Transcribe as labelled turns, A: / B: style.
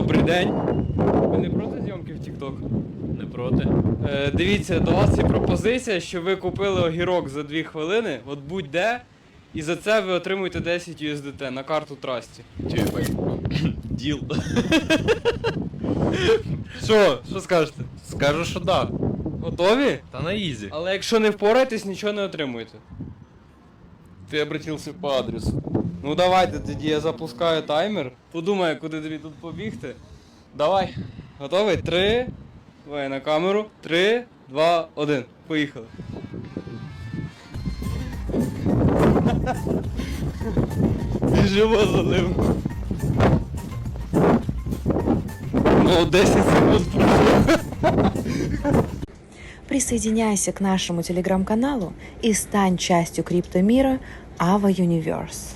A: Добрий день. Ви не проти зйомки в TikTok?
B: Не проти.
A: Е, дивіться, до вас є пропозиція, що ви купили огірок за 2 хвилини, от будь-де, і за це ви отримуєте 10 USDT на карту Трасті.
B: Тюбай. Діл.
A: Що? Що скажете?
B: Скажу, що да.
A: Готові?
B: Та на ізі.
A: Але якщо не впораєтесь, нічого не отримуєте.
B: Ти обратився по адресу.
A: Ну давайте тоді я запускаю таймер. Подумаю, куди тобі тут побігти. Давай. Готовий? Три. Давай на камеру. Три, два, один. Поїхали. Біжимо за ним. Ну, 10 секунд пройшло.
C: Присоединяйся к нашему телеграм-каналу и стань частью криптомира Ava Universe.